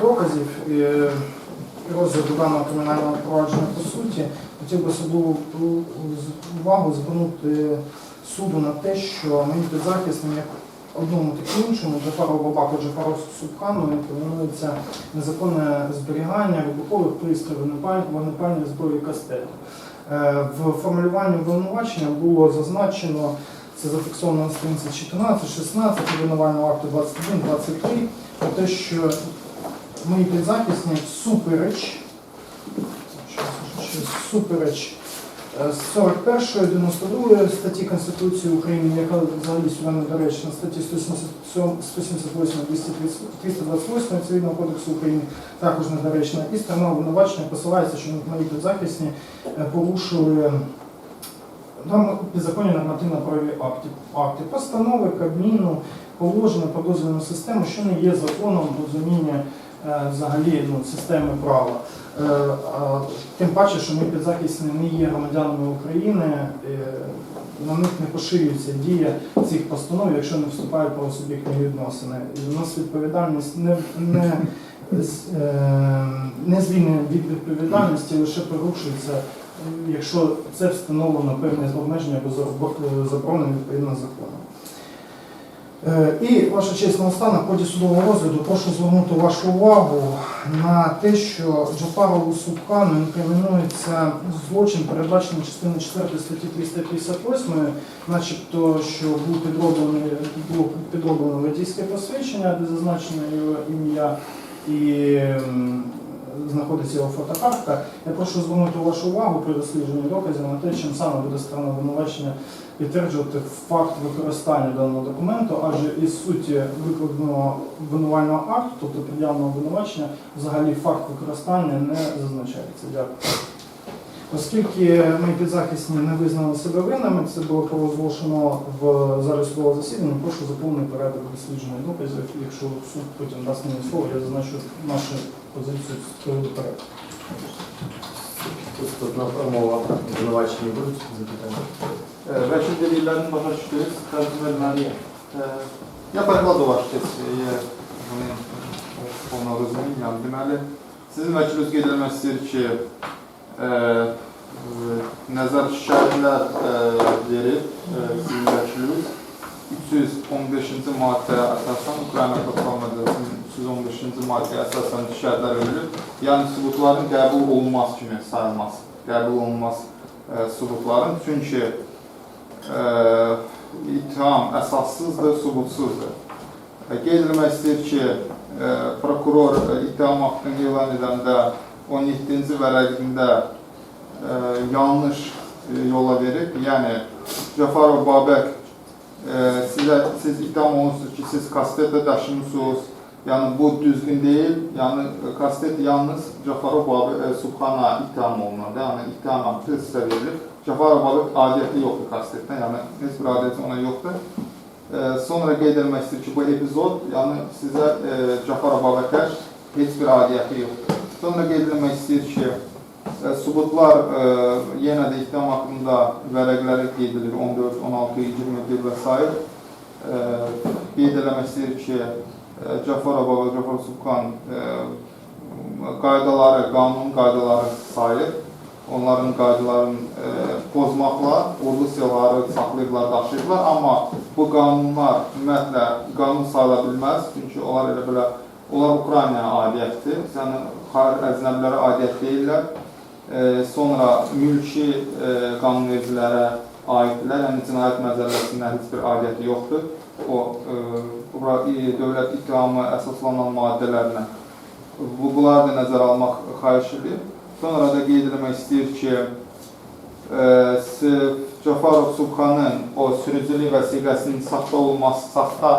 доказів і і розгляду даного кримінального провадження по суті, хотів би особливу увагу звернути суду на те, що мені підзахисним як одному, так і іншому, Джафару Бабаку, Джафару Субхану, інкримінується незаконне зберігання вибухових пристроїв, вогнепальної зброї кастету. Е, В формулюванні обвинувачення було зазначено, це зафіксовано на сторінці 14, 16 обвинувального акту 21, 23, про те, що мої підзахисні всупереч, щас, щас, всупереч е, 41 92 статті Конституції України, яка взагалі сюди недоречна, статті 177, 178, 230 328 Цивільного кодексу України також недоречна. І сторона обвинувачення посилається, що мої підзахисні е, порушили нам підзаконні нормативно-правові акти, акти, постанови, Кабміну, положення про дозвільну систему, що не є законом розуміння е, взагалі ну, системи права. Е, Тим паче, що ми підзахисні не є громадянами України, е, на них не поширюється дія цих постанов, якщо не вступають про суб'єктні відносини. І у нас відповідальність не, не, е, не звільнення від відповідальності, лише порушується якщо це встановлено певне обмеження або забо- заборонено відповідно законом. Е, І ваша честь наостанок, в ході судового розгляду прошу звернути вашу увагу на те, що Джафарову Субхану інкримінується злочин, передбачений частиною 4 статті 358, начебто, що було підроблено водійське посвідчення, де зазначено його ім'я і знаходиться його фотокартка. Я прошу звернути вашу увагу при дослідженні доказів на те, чим саме буде сторона обвинувачення підтверджувати факт використання даного документу, адже із суті викладеного обвинувального акту, тобто пред'явленого обвинувачення, взагалі факт використання не зазначається. Дякую. Оскільки ми підзахисні не визнали себе винними, це було провозглашено в судового засідання, прошу заповнити порядок дослідження доказів. Якщо суд потім дасть мені слово, я зазначу нашу позицію з приводу порядку. Тут одна промова. Обвинувачені будуть запитання? Вечір делілерін бажаю чотири скажімо, Я перекладу ваш честь, є вони повного розуміння. Deməli, sizin vəkiliniz qeyd etmək istəyir ki, e, nəzər şikayətlər e, verib e, sizin vəkiliniz 315-ci maddəyə əsasən Ukrayna Protokol Məcəlləsinin 315-ci maddəyə əsasən şikayətlər verilib. Yəni sübutların qəbul olunmaz kimi sayılmaz. Qəbul olunmaz e, sübutların çünki e, ittiham əsassızdır, subutsuzdur. E, Qeyd etmək istəyir ki, e, prokuror e, ittiham haqqını elan edəndə 17-ci vərəqində e, yanlış e, yola verib. Yəni Cəfarov Babək sizə siz ittiham olunursunuz ki, siz kastetlə daşımısınız. Yəni bu düzgün deyil. Yəni e, kastet yalnız Cəfarov Babək e, Subhana ittiham olunanda, yəni ittiham haqqı sizə verilib. Cəfarov Babək adiyyəti yoxdur kastetdən, yəni heç bir ona yoxdur. E, sonra qeyd etmək istəyir ki, bu epizod, yəni sizə e, Cəfarov Babəkə heç bir adiyyəti yoxdur. Sonra qeyd etmək istəyir ki, e, subutlar e, yenə də ittiham haqqında vərəqləri qeyd edilir 14, 16, 21 və s. E, qeyd etmək istəyir ki, e, Cəfarov Baba, Cəfarov Subxan e, qaydaları, qanun qaydaları sayır. Onların qaydalarını pozmaqla ordu silahları saxlayıblar, daşıyıblar. Amma bu qanunlar ümumiyyətlə qanun sayıla bilməz. Çünki onlar elə belə, onlar Ukraynaya aidiyyətdir. Yəni, xaric əcnəbilərə aidiyyət deyirlər. Sonra mülki e, qanunvericilərə aiddirlər. Yəni, cinayət məcəlləsindən heç bir aidiyyəti yoxdur. O, e, bura e, dövlət ittihamı əsaslanan maddələrinə bu, bunları da nəzərə almaq xahiş edir. Sonra da qeyd etmək istəyir ki, Sıf Cəfarov Subxanın o sürücülük vəsiqəsinin saxta olması, saxta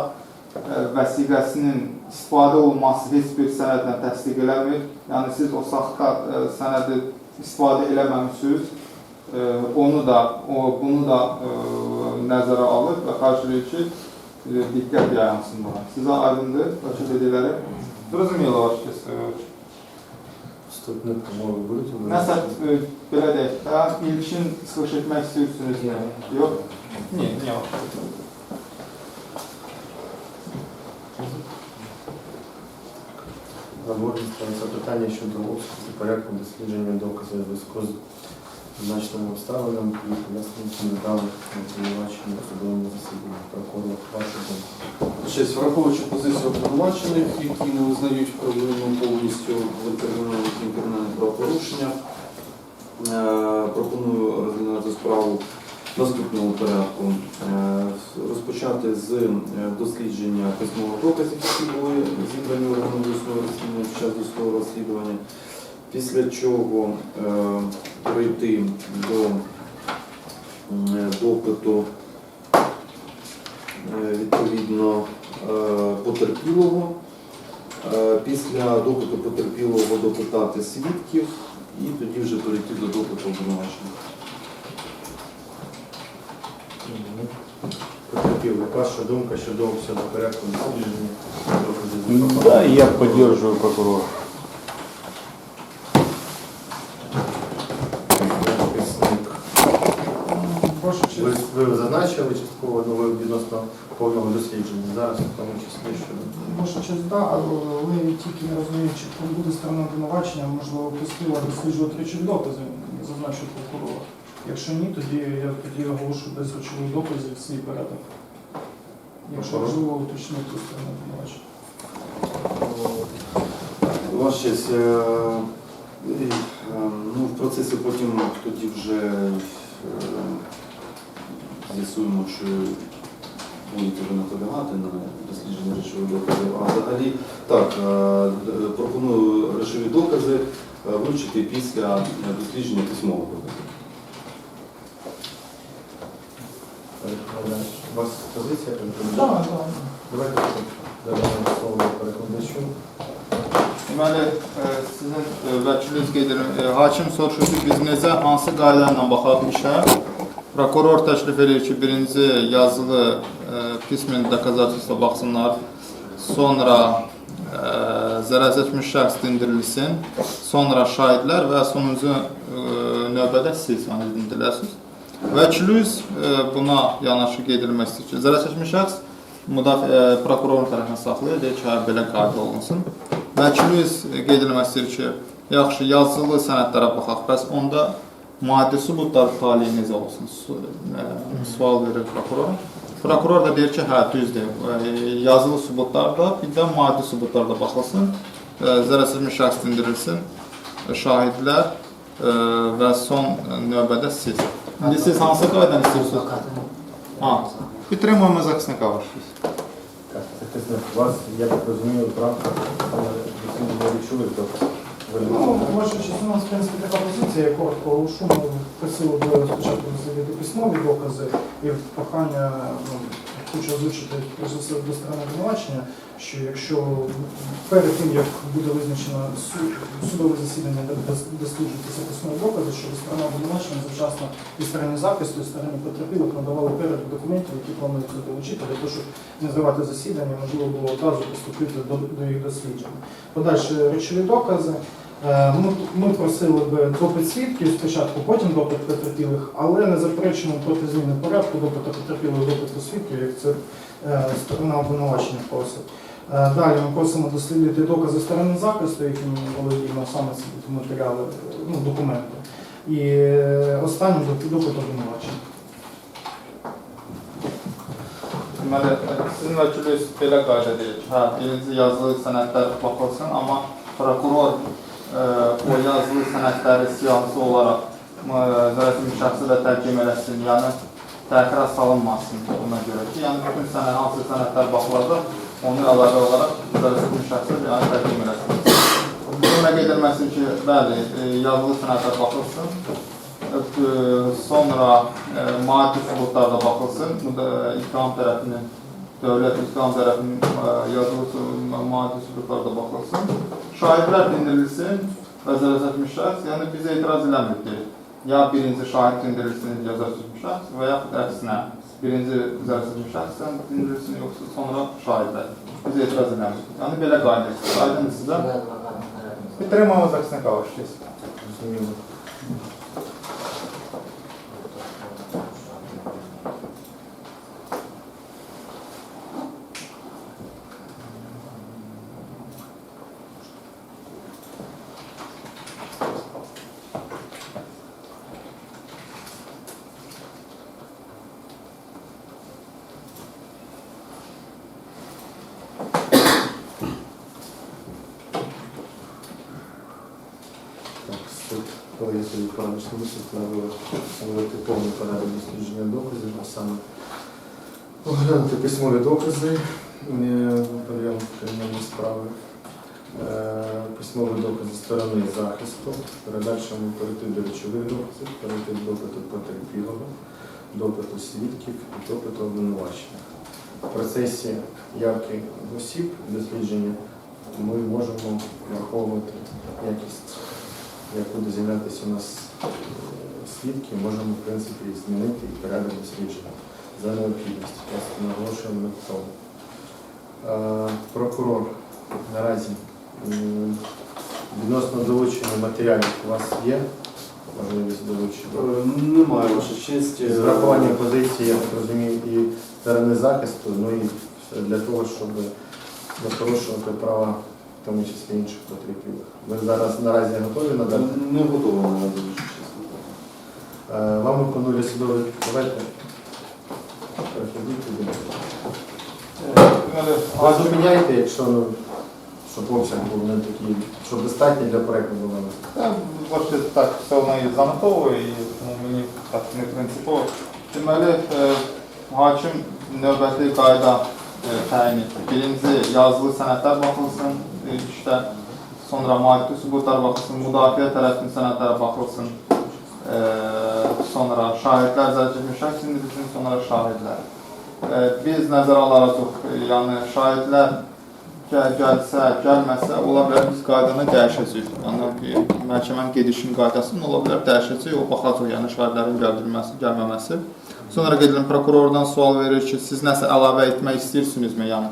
e, vəsiqəsinin istifadə olunması heç bir sənədlə təsdiq eləmir. Yəni siz o saxta e, sənədi istifadə eləməmisiniz. E, onu da, o, bunu da e, nəzərə alır və xahiş edir ki, e, diqqət yayılsın buna. Sizə aydındır, başa dedikləri. Зрозуміло ваше честь. Вступні промови будуть? Nəsə e, belə deyək də, ilkin çıxış etmək istəyirsiniz? Yox? Ні, ні. На борді ставиться питання щодо обсягу і Порядку дослідження доказів у зв'язку з значними обставинами і пояснюється недавно на обвинуваченні в судовому засіданні. Прокурор, ваша думка. Честь, враховуючи позицію обвинувачених, які не визнають провину повністю в кримінальному кримінальне правопорушення, е, пропоную розглянути справу в наступному порядку. Е, Розпочати з е, дослідження письмових доказів, які були зібрані органом досудового розслідування під час досудового розслідування, після чого е, перейти до м, допиту е, відповідно е, потерпілого. Е, Після допиту потерпілого допитати свідків і тоді вже перейти до допиту обвинувачення. Ваша думка щодо обсягу порядку дослідження доказів. Да, я поддерживаю прокурора. Захисник. Ваша Ви, честь. ви зазначили частково ну, ви відносно повного дослідження. Зараз в тому числі щодо. Ваша честь, да, але тільки не розумію, чи буде сторона обвинувачення, можливо, пустила досліджувати речові докази, зазначив прокурор. Якщо ні, тоді я тоді оголошу без речових доказів свій порядок. Якщо можливо уточнити сторону обвинувачення. Ваша честь, е, е, ну, в процесі потім тоді вже е, з'ясуємо, що будете ви наполягати на дослідження речових доказів. А взагалі, так, е, пропоную речові докази е, вручити після е, дослідження письмового доказу. У вас позиція? Так, так. Давайте дамо слово перекладачу. Deməli, sizin vəkiliniz qeyd edir, e, hakim soruşur ki, biz necə, hansı qayda ilə baxaq işə? Prokuror təklif edir ki, birinci yazılı e, pismen dokazativstva baxsınlar, sonra e, zərər çəkmiş şəxs dindirilsin, sonra şahidlər və sonuncu e, növbədə siz yəni dindiriləsiniz. Vəkiliniz e, buna yanaşı qeyd edilmək istəyir ki, zərər çəkmiş şəxs müdafiə e, prokurorun tərəfindən saxlayır, deyir ki, hə, belə qayda olunsun. Vəkilimiz qeyd etmək istəyir ki, yaxşı yazılı sənədlərə baxaq. Bəs onda maddi sübutlar taliyi necə olsun? Su- ə, Sual verir prokuror. Prokuror da deyir ki, hə, düzdür. Ə, Yazılı sübutlar da, bir də maddi sübutlar da baxılsın. Ə, Zərərçəkmiş şəxs dindirilsin. ə, Şahidlər ə, və son növbədə siz. İndi siz hansı qaydanı istəyirsiniz? Ha. Підтримуємо захисника вашого. Так, захисник, у вас, я так розумію, правка дослідження речових доказів. Ну, ваша нас, в принципі, така позиція, я коротко оголошу. Ми просили би спочатку дослідити письмові докази і прохання, ну, хочу озвучити до сторони обвинувачення, що якщо перед тим, як буде визначено су- судове засідання, де дос- досліджуються письмові докази, щоб сторона обвинувачення завчасно і стороні захисту, і стороні потерпілих надавали перелік документів, які планується долучити, для того, щоб не зривати засідання, можливо було одразу приступити до, до їх дослідження. Подальші речові докази. Е, Ми, ми просили би допит свідків спочатку, потім допит потерпілих, але не заперечуємо проти зміни порядку допиту потерпілих допиту свідків, як це е, сторона обвинувачення просить. Е, Далі ми просимо дослідити докази сторони захисту, які ми володіємо саме ці матеріали, ну, документи. І останнім допит допит обвинувачення. Deməli, sizin vəkiliniz belə qayda deyir ki, hə, birinci yazılı sənədlər baxılsın, amma prokuror o yazılı sənədləri siyasi olaraq zərərçəkmiş şəxsi də təqdim eləsin, yəni təxirə salınmasın ona görə ki, yəni bütün sənəd, hansı sənədlər baxılacaq, onu əlavə olaraq zərərçəkmiş şəxsi yəni təqdim eləsin. Buna qeyd edilməsin ki, bəli, ə, yazılı sənədlər baxılsın, Ə, sonra maddi sübutlar da baxılsın. Bu da ittiham tərəfinin, Dövlət İslam tərəfindən e, yazılsın, maddi sübutlar da baxılsın. Şahidlər dindirilsin, vəzarət etmiş şəxs. Yəni, biz etiraz eləmirik ya birinci şahid dindirilsin, cəzər tutmuş şəxs və yaxud əksinə birinci vəzarət etmiş şəxsdən dindirilsin, yoxsa sonra şahidlər. Biz etiraz eləmirik. Yəni, belə qayda. Aydın sizə. Bitirəm, avaz əksinə qavaşdıyız. Bismillah. Я собі правильно мислить, встановити повний порядок дослідження доказів, а саме оглянути письмові докази прийом кримінальної справи, е, письмові докази сторони захисту, передачому перейти до речових доказів, перейти до допиту потерпілого, допиту свідків і допиту обвинувачення. В процесі явки осіб дослідження ми можемо враховувати якість, як буде з'являтися у нас свідки, можемо, в принципі, змінити і порядок дослідження за необхідності. Просто наголошуємо на тому. Е, Прокурор наразі відносно долучення матеріалів у вас є можливість долучення. Немає ваша честь. З врахуванням позиції, я так розумію, і сторони захисту, ну і для того, щоб не порушувати права, в тому числі інших потерпілих. Ви зараз наразі готові надати? Не готова на ваша честь. Е, Вам виконує судовий давайте. Ви зупиняєте, якщо ну, щоб обсяг був не такий, щоб достатньо для було. Та, Бачите, так, все воно і занотовує, і тому мені так не принципово. Deməli, e, hakim növbəti qayda e, təyin etdi. Birinci, yazılı sənədlər baxılsın e, sonra maddi sübutlar baxılsın, müdafiə tərəfinin sənədlərə baxılsın, sonra şahidlər zərb etmiş şəxs indirilsin, sonra şahidlər. Biz nəzərə alaraq, yəni şahidlər gəl, gəlsə, gəlməsə, ola bilər biz qaydanı dəyişəcəyik. Yəni məhkəmənin gedişinin qaydasının ola bilər dəyişəcək, o baxacaq, yəni şahidlərin gəldirilməsi, gəlməməsi. Sonra gedirəm prokurordan sual verir ki, siz nəsə əlavə etmək istəyirsinizmi? Yəni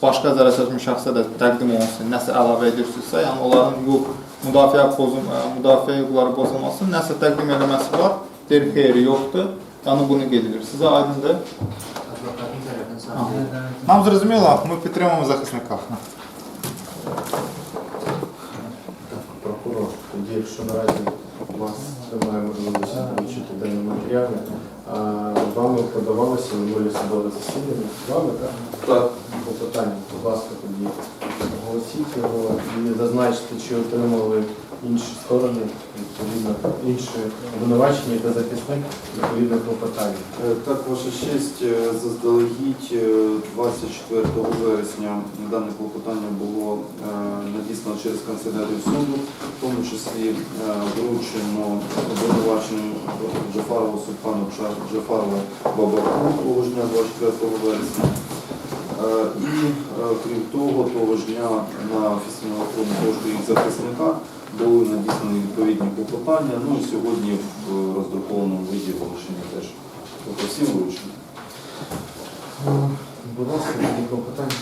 başqa zərər çəkmiş şəxsə də təqdim olunsun, nəsə əlavə edirsinizsə, yəni onların hüquq müdafiə pozum, ə, müdafiə hüquqları pozulmasın, nəsə təqdim eləməsi var, deyir xeyri yoxdur. Yəni bunu qeyd edir. Sizə aydındır? Нам зрозуміло, ми підтримуємо захисника. Так, прокурор, тоді, якщо наразі у вас немає можливості долучити дані матеріали, а вами подавалося на волі судове засідання, вами, так? Так. По питанню, будь ласка, тоді оголосіть його і зазначте, чи отримали інші сторони, відповідно, інші обвинувачення та захисник відповідно клопотання. Е, Так, ваша честь, е, заздалегідь е, 24 вересня дане клопотання було е, надіслано через канцелярію суду, в тому числі е, вручено обвинуваченню Джафарову Султану Джа- Джафарову Бабаку дня 24 вересня. Е, І е, крім того, того ж дня на офіційному електронну пошту їх захисника були надіслані відповідні клопотання. Ну і сьогодні в е, роздрукованому виді оголошення теж. Тобто всі вручені. Ну, Будь ласка, тоді клопотання.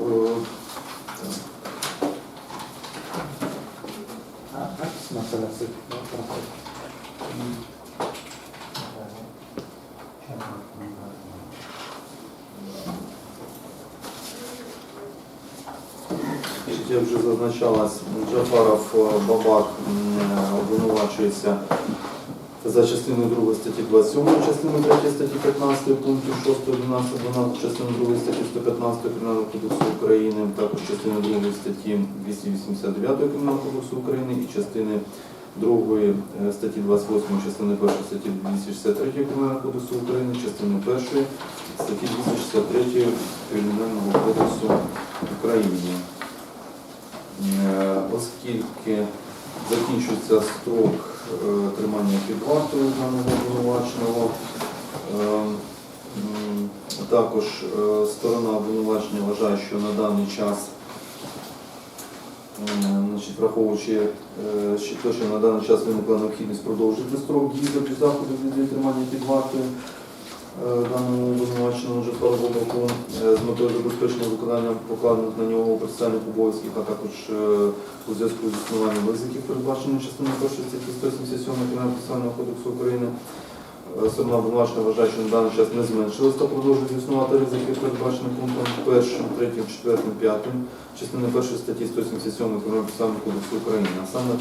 Е, Meselesi. Значить, Як вже зазначалось, Джафаров е, Бабак е, обвинувачується за частиною 2 статті 27, частиною 3 статті 15 пунктів 6, 11, 12, частиною 2 статті 115 Кримінального кодексу України, також частиною 2 статті 289 Кримінального кодексу України і частини 2 е, статті 28, частини 1 статті 263 Кримінального кодексу України, частини 1 статті 263 Кримінального кодексу України. Е, Оскільки закінчується строк е, тримання під вартою даного обвинуваченого, е, також сторона обвинувачення вважає, що на даний час, значить, враховуючи що на даний час виникла необхідність продовжити строк дії заходу від тримання під вартою, даному обвинуваченому Жафару Бабаку е, з метою забезпечення виконання покладених на нього процесуальних обов'язків, а також е, у зв'язку з існуванням ризиків, передбачених частиною 1 статті 177 Кримінального процесуального кодексу України. Е, Сторона обвинувачена вважає, що на даний час не зменшилось та продовжують існувати ризики, передбачені пунктом 1, 3, 4, 5 частини 1 статті 177 Кримінального процесуального кодексу України. А саме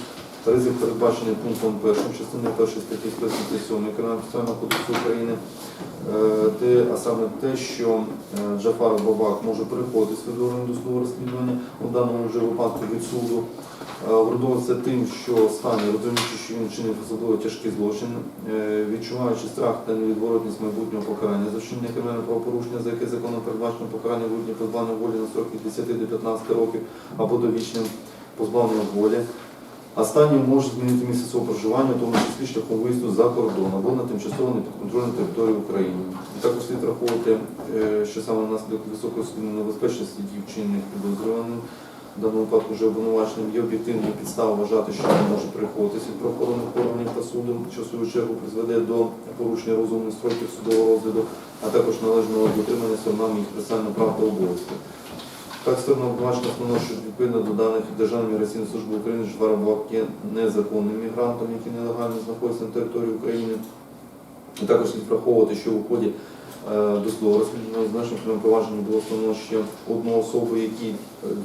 Ризик передбачений пунктом першим частини першої статті 177 Кримінального кодексу України, е, де, а саме те, що е, Джафар Бабак може переходити з федерального до слова розслідування у даному вже випадку від суду. Е, Обґрунтовується тим, що стане, розуміючи, що він чинив особливо тяжкий злочин, відчуваючи страх та невідворотність майбутнього покарання за вчинення кримінального правопорушення, за яке законом передбачено покарання в позбавлення волі на срок від 10 до 15 років або довічним позбавленням волі. Останній може змінити місце свого проживання, тому числі шляхом виїзду за кордон або на тимчасово непідконтрольну територію України. І також слід враховувати, е, що саме внаслідок високої ступені небезпечності дій вчинених підозрюваним, в даному випадку вже обвинуваченим, є об'єктивні підстави вважати, що він може переховуватися від правоохоронних органів та суду, що в свою чергу призведе до порушення розумних строків судового розгляду, а також належного дотримання сторонами їх процесуального прав та обов'язків. Так, сторона обвинувачення основно, що відповідно до даних Державної міграційної служби України Жвара Бабак є незаконним мігрантом, який нелегально знаходиться на території України. І також слід враховувати, що у ході е, досудового розслідування значно провадження було встановлено ще одну особу, який е,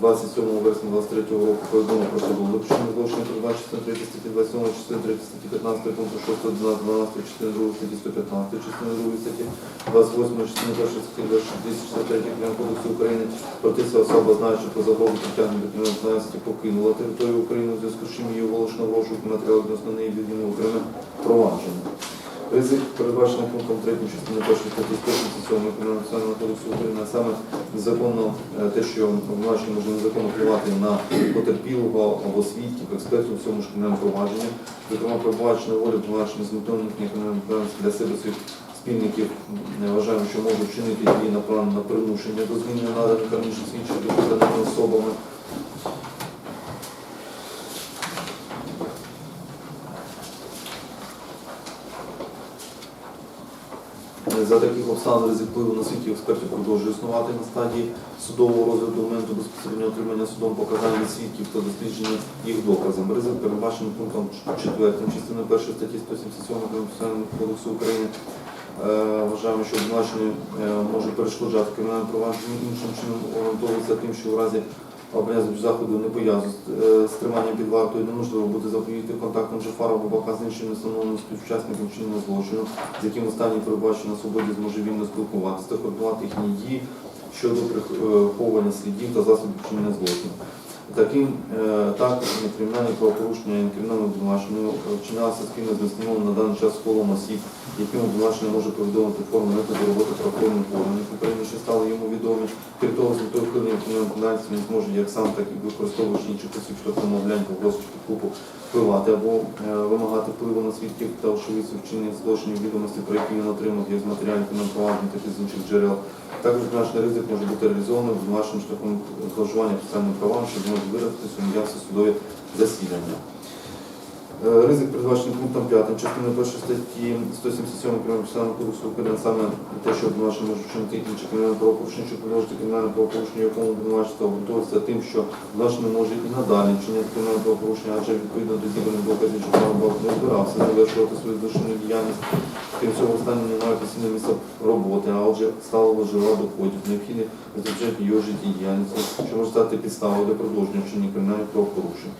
27 вересня 23 року повідомив про судову допущення злочину передбачення частини 3 статті 27, частини 3 статті 15 пункту 6, 12, 12, частини 2 статті 115, частини 2 статті 28, частини 1 статті 263 Кримінального кодексу України проти ця особа, знаючи про загрозу притягнення до кримінальної покинула територію України у зв'язку з чим її оголошено в розшук матеріал відносно неї відділено окреме провадження. Ризик передбачений пунктом 3 частини 1 статті 167 Кримінального кодексу України, а саме незаконно е, те, що обвинувачення може незаконно впливати на потерпілого або свідків, експертів у цьому ж кримінальному провадженні, зокрема передбачено волю обвинувачення з метою для себе своїх спільників. Е, Вважаємо, що може вчинити дії направлені на примушення до зміни наданих раніше свідчень до особами. За таких обставин ризик впливу на свідків експертів продовжує існувати на стадії судового розгляду моменту безпосереднього отримання судом показань від свідків та дослідження їх доказами. Ризик передбачений пунктом 4 частини 1 статті 177 Кримінального кодексу України. Е, Вважаємо, що обвинувачений е, може перешкоджати кримінальному провадженню іншим чином орієнтовується тим, що в разі обов'язку заходу не пов'язаний з е, триманням під вартою, неможливо буде запобігти контактом Жафара Бабака з іншими встановленими співучасниками вчинення злочину, з яким останній перебачений на свободі зможе вільно спілкуватися та координувати їхні дії щодо приховування слідів та засобів вчинення злочину. Таким е, так кримінальні правопорушення і кримінальне обвинувачення вчинялися спільно з нестановленим на даний час колом осіб, яким обвинувачення може повідомити форму методу роботи правоохоронних органів України, що стали йому відомі. Крім того, з метою впливання кримінальної відповідальності він зможе як сам, так і використовуючи інших осіб шляхом мовлянь, погроз чи підкупу впливати або е, вимагати впливу на свідків та очевидців вчинення злочинів відомості, про які він отримав як з матеріалів кримінального провадження, так і з інших джерел. Також значний ризик може бути реалізований з нашим шляхом зловживання соціальним правам, що може виразити судові засідання. Е, Ризик передбачений пунктом 5 частини 1 статті 177 Кримінального кодексу України саме те, що обвинувачений може вчинити інші кримінальне правопорушення, що продовжити кримінальне правопорушення, якому обвинувачество обґрунтовується тим, що обвинувачений може і надалі вчиняти кримінальне правопорушення, адже відповідно до зібраних доказів, що правоба не збирався завершувати свою злочинну діяльність. Крім цього, останній не має постійне місце роботи, а отже, сталого джерела доходів, необхідних забезпечити його життєдіяльності, що може стати підставою для продовження вчинення кримінальних правопорушень.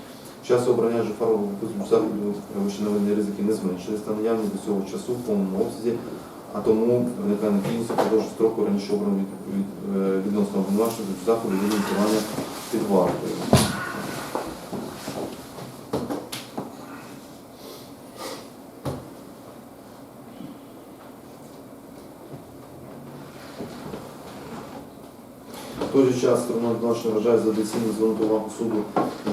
Час обрання жифарового заходу вищенавинні ризики не зменшились та наявність до цього часу в повному обсязі, а тому виникає необхідність продовжити строку раніше обраного від, від, е, відносно обвинувачення заходу від лікування під вартою. Той же час сторона обвинувачення вважає за доцільне звернути увагу суду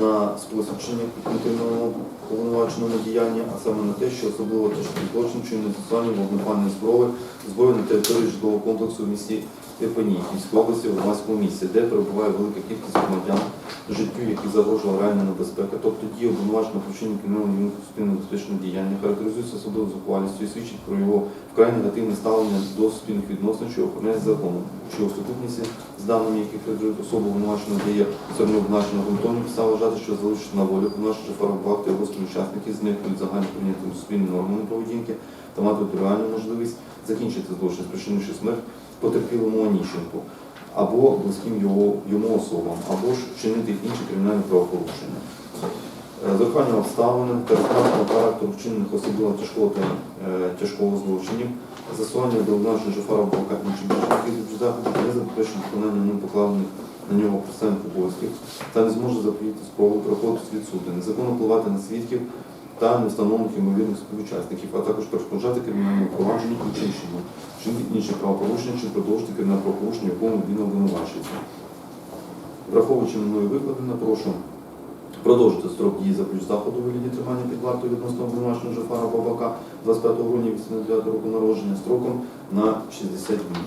на спосіб чинення конкретного повинуваченого діяння, а саме на те, що особливо тяжкий злочин не застосування вогнепальної зброї, зброї на території житлового комплексу в місті Київської області, в громадському місці, де перебуває велика кількість громадян, життю, які загрожувала реальна небезпека. Тобто дії обвинуваченого про вчинення кримінального суспільно безпечного діяння характеризується особливою зухвалістю і свідчить про його вкрай негативне ставлення до спільних відносин, що охороняється законом, що у сукупності з даними, які характеризують особу обвинуваченого дає сторони обвинувачення ґрунтовні підстави вважати, що залишити на волю обвинувачення фарбувати його співучасники з них від загально прийнятими суспільними нормами поведінки та мати реальну можливість закінчити злочин, спричинивши смерть потерпілому Оніщенку або близьким його, йому особам, або ж вчинити інші кримінальні правопорушення. Е, З урахуванням обставин характеру вчинених особливо тяжкого та е, тяжкого злочинів, застосування до обмежень Жафара Балка інших більших заходів не забезпечить виконання ним покладених на нього представних обов'язків та не зможе запобігти спробу приходити від суду, незаконно впливати на свідків та невстановлених ймовірних співучасників, а також перешкоджати кримінальному провадженню іншому, вчинити інші правопорушення чи продовжити кримінальне правопорушення, якому він обвинувачується. Враховуючи мною викладене, прошу продовжити строк дії заключення заходу у вигляді тримання під вартою відносно обвинуваченого Жафара Бабака 25 грудня 89 року народження строком на 60 днів.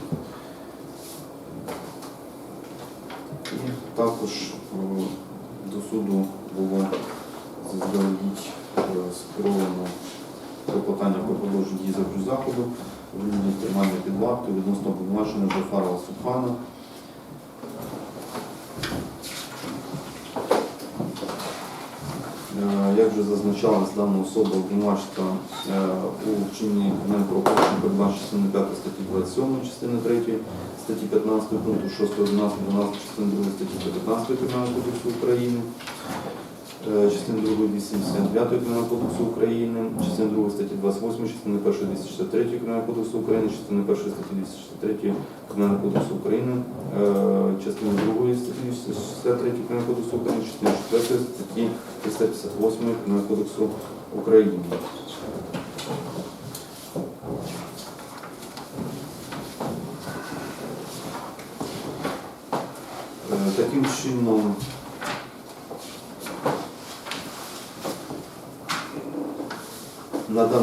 І також е, до суду було заздалегідь скеровано клопотання про продовження дії заключення заходу вигляді тримання під вартою відносно обвинуваченого Жафара Субхана Е, Як вже зазначалось, дана особа обвинувачена е, у вчиненні правопорушення передбачення частини 5 статті 27, частини 3 статті 15 пункту 6, 11, 12, частини 2 статті 15 Кримінального кодексу України, частини 2 89 Кримінального кодексу України, частини 2 статті 28, частини 1 263 Кримінального кодексу України, частини 1 статті 263 Кримінального кодексу України, е, частини 2 статті 263 Кримінального кодексу України, частини 4 статті 358 Кримінального кодексу України. Е, Таким чином, на даний